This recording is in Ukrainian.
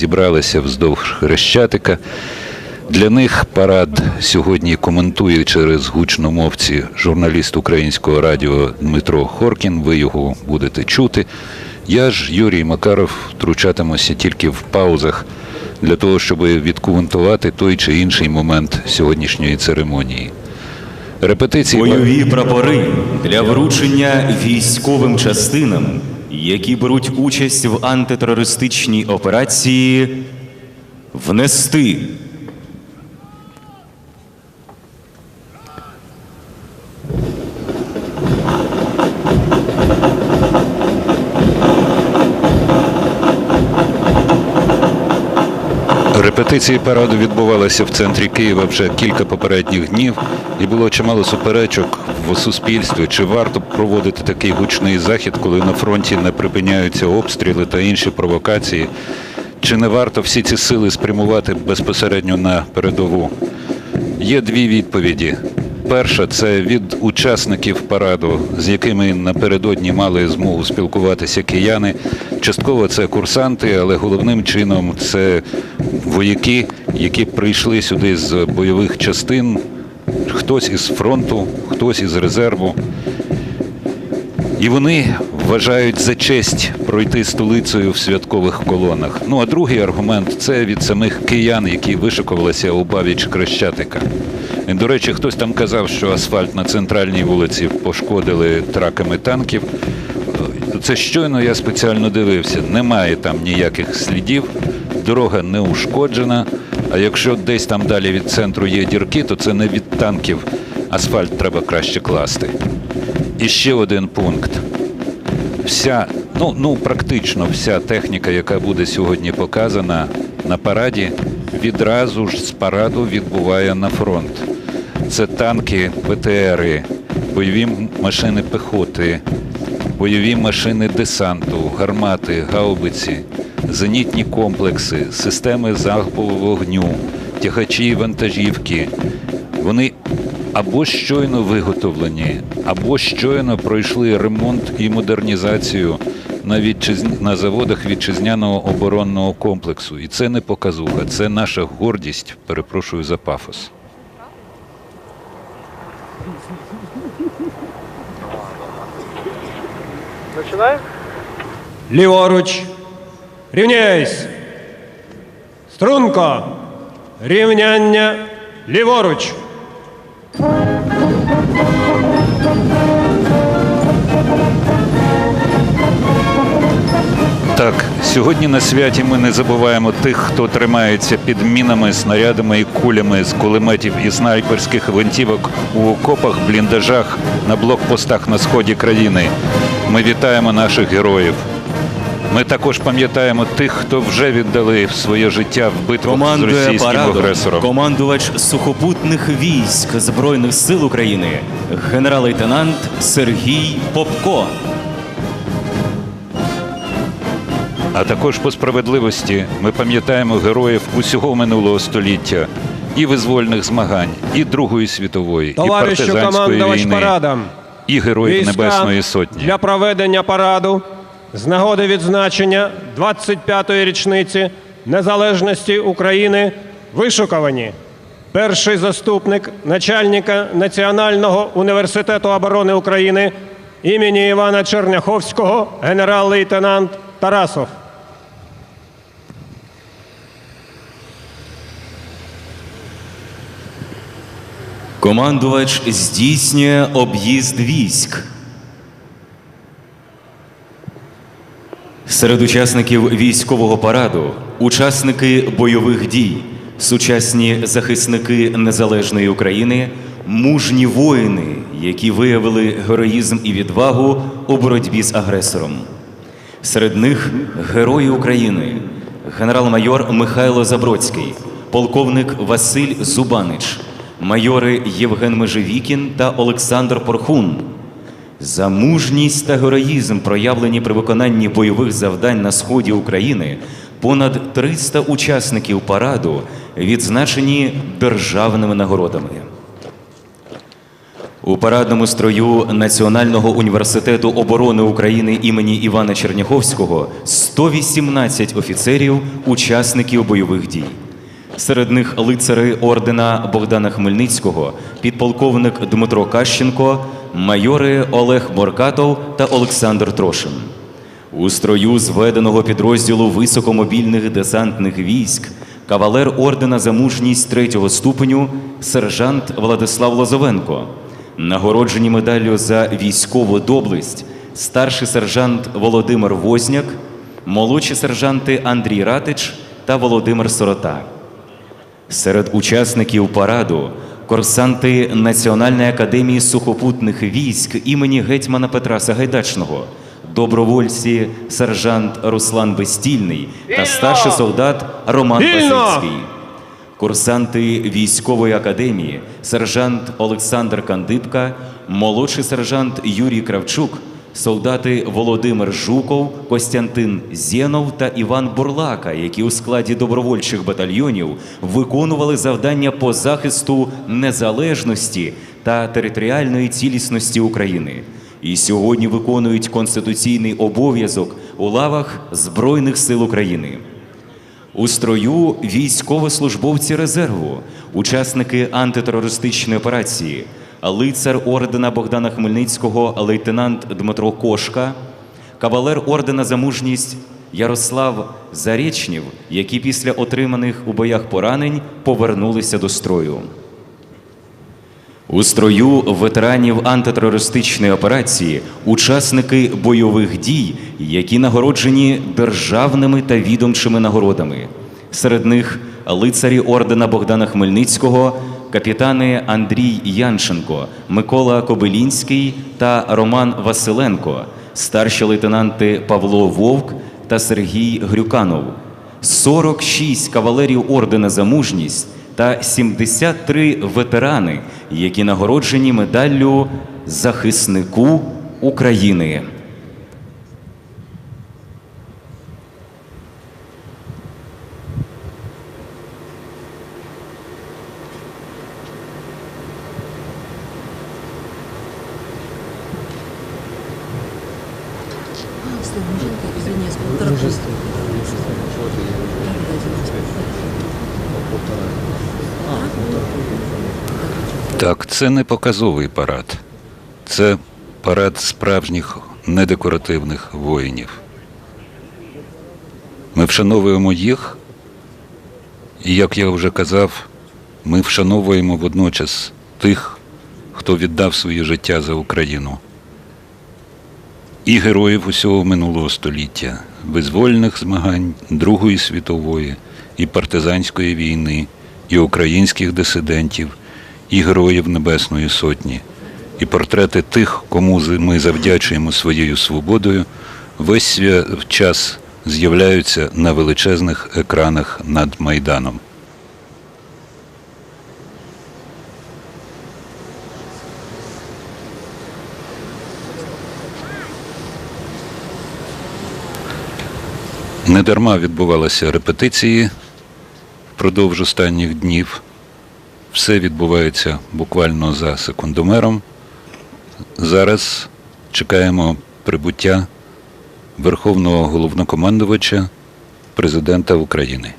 зібралися вздовж Хрещатика. Для них парад сьогодні коментує через гучномовці журналіст українського радіо Дмитро Хоркін. Ви його будете чути. Я ж, Юрій Макаров, втручатимуся тільки в паузах для того, щоб відкоментувати той чи інший момент сьогоднішньої церемонії. Репетиції Бойові прапори для вручення військовим частинам, які беруть участь в антитерористичній операції, внести. Репетиції параду відбувалися в центрі Києва вже кілька попередніх днів, і було чимало суперечок в суспільстві, чи варто проводити такий гучний захід, коли на фронті не припиняються обстріли та інші провокації, чи не варто всі ці сили спрямувати безпосередньо на передову. Є дві відповіді. Перша це від учасників параду, з якими напередодні мали змогу спілкуватися кияни. Частково це курсанти, але головним чином це вояки, які прийшли сюди з бойових частин, хтось із фронту, хтось із резерву. І вони вважають за честь пройти столицею в святкових колонах. Ну а другий аргумент це від самих киян, які вишикувалися у бабіч Крещатика. І, до речі, хтось там казав, що асфальт на центральній вулиці пошкодили траками танків. Це щойно я спеціально дивився. Немає там ніяких слідів, дорога не ушкоджена. А якщо десь там далі від центру є дірки, то це не від танків. Асфальт треба краще класти. І ще один пункт. Вся, ну, ну практично вся техніка, яка буде сьогодні показана на параді, відразу ж з параду відбуває на фронт. Це танки, ПТРи, бойові машини пехоти, бойові машини десанту, гармати, гаубиці, зенітні комплекси, системи залпового вогню, тягачі і вантажівки. Вони або щойно виготовлені, або щойно пройшли ремонт і модернізацію на, вітчизн... на заводах вітчизняного оборонного комплексу. І це не показуха, це наша гордість. Перепрошую за пафос. Начинаем? Ліворуч. Рівняйсь. Струнко. Рівняння. Ліворуч. Так, сьогодні на святі ми не забуваємо тих, хто тримається під мінами, снарядами і кулями з кулеметів і снайперських гвинтівок у окопах, бліндажах на блокпостах на сході країни. Ми вітаємо наших героїв. Ми також пам'ятаємо тих, хто вже віддали своє життя в битвах з російським парадом агресором. командувач сухопутних військ Збройних сил України, генерал-лейтенант Сергій Попко. А також по справедливості ми пам'ятаємо героїв усього минулого століття і визвольних змагань, і Другої світової, і партизанської командувач війни, парадом. і героїв Війська Небесної Сотні. Для проведення параду з нагоди відзначення 25-ї річниці незалежності України вишукувані. Перший заступник начальника Національного університету оборони України імені Івана Черняховського, генерал-лейтенант Тарасов. Командувач здійснює об'їзд військ. Серед учасників військового параду учасники бойових дій, сучасні захисники незалежної України, мужні воїни, які виявили героїзм і відвагу у боротьбі з агресором. Серед них герої України, генерал-майор Михайло Забродський, полковник Василь Зубанич, майори Євген Межевікін та Олександр Порхун. За мужність та героїзм, проявлені при виконанні бойових завдань на сході України, понад 300 учасників параду відзначені державними нагородами. У парадному строю Національного університету оборони України імені Івана Черняховського 118 офіцерів, учасників бойових дій. Серед них лицари ордена Богдана Хмельницького, підполковник Дмитро Кащенко, майори Олег Моркатов та Олександр Трошин. У строю зведеного підрозділу високомобільних десантних військ кавалер ордена за мужність третього ступеню сержант Владислав Лозовенко, нагороджені медаллю за військову доблесть старший сержант Володимир Возняк, молодші сержанти Андрій Ратич та Володимир Сорота. Серед учасників параду курсанти Національної академії сухопутних військ імені гетьмана Петра Сагайдачного, добровольці сержант Руслан Безстільний та старший солдат Роман Васильський. Курсанти військової академії, сержант Олександр Кандибка, молодший сержант Юрій Кравчук, солдати Володимир Жуков, Костянтин Зєнов та Іван Бурлака, які у складі добровольчих батальйонів виконували завдання по захисту незалежності та територіальної цілісності України. І сьогодні виконують конституційний обов'язок у лавах Збройних сил України. У строю військовослужбовці резерву, учасники антитерористичної операції, лицар ордена Богдана Хмельницького, лейтенант Дмитро Кошка, кавалер ордена за мужність Ярослав Заречнів, які після отриманих у боях поранень повернулися до строю. У строю ветеранів антитерористичної операції учасники бойових дій, які нагороджені державними та відомчими нагородами. Серед них лицарі ордена Богдана Хмельницького, капітани Андрій Янченко, Микола Кобилінський та Роман Василенко, старші лейтенанти Павло Вовк та Сергій Грюканов. 46 кавалерів ордена за мужність та 73 ветерани, які нагороджені медаллю захиснику України. Так, це не показовий парад. Це парад справжніх недекоративних воїнів. Ми вшановуємо їх, і, як я вже казав, ми вшановуємо водночас тих, хто віддав своє життя за Україну. І героїв усього минулого століття, визвольних змагань Другої світової і партизанської війни, і українських дисидентів, і героїв Небесної Сотні, і портрети тих, кому ми завдячуємо своєю свободою, весь час з'являються на величезних екранах над Майданом. Недарма відбувалися репетиції впродовж останніх днів. Все відбувається буквально за секундомером. Зараз чекаємо прибуття Верховного головнокомандувача президента України.